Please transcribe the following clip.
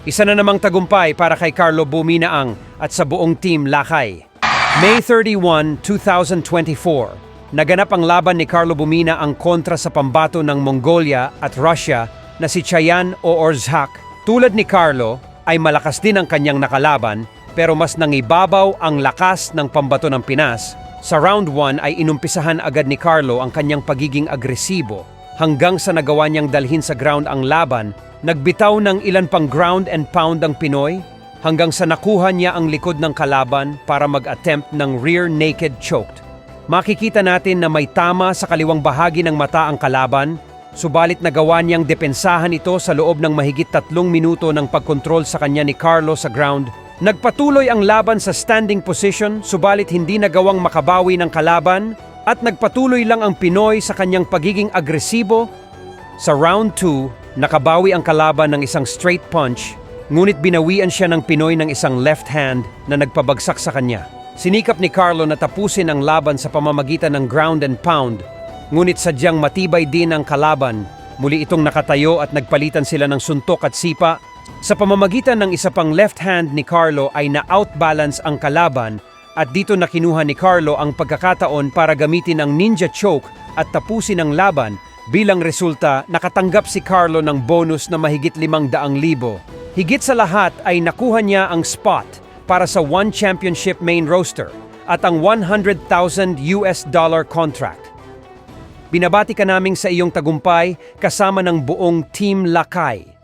Isa na namang tagumpay para kay Carlo Buminaang at sa buong team Lakay. May 31, 2024, naganap ang laban ni Carlo Bumina ang kontra sa pambato ng Mongolia at Russia na si Chayan o Orzhak. Tulad ni Carlo, ay malakas din ang kanyang nakalaban pero mas nangibabaw ang lakas ng pambato ng Pinas. Sa round 1 ay inumpisahan agad ni Carlo ang kanyang pagiging agresibo hanggang sa nagawa niyang dalhin sa ground ang laban, nagbitaw ng ilan pang ground and pound ang Pinoy hanggang sa nakuha niya ang likod ng kalaban para mag-attempt ng rear naked choked. Makikita natin na may tama sa kaliwang bahagi ng mata ang kalaban, subalit nagawa niyang depensahan ito sa loob ng mahigit tatlong minuto ng pagkontrol sa kanya ni Carlo sa ground. Nagpatuloy ang laban sa standing position, subalit hindi nagawang makabawi ng kalaban at nagpatuloy lang ang Pinoy sa kanyang pagiging agresibo. Sa round 2, nakabawi ang kalaban ng isang straight punch, ngunit binawian siya ng Pinoy ng isang left hand na nagpabagsak sa kanya. Sinikap ni Carlo na tapusin ang laban sa pamamagitan ng ground and pound, ngunit sadyang matibay din ang kalaban. Muli itong nakatayo at nagpalitan sila ng suntok at sipa. Sa pamamagitan ng isa pang left hand ni Carlo ay na-outbalance ang kalaban at dito na kinuha ni Carlo ang pagkakataon para gamitin ang ninja choke at tapusin ang laban. Bilang resulta, nakatanggap si Carlo ng bonus na mahigit 500,000. Higit sa lahat ay nakuha niya ang spot para sa One Championship main roster at ang 100,000 US dollar contract. Binabati ka naming sa iyong tagumpay kasama ng buong Team Lakay.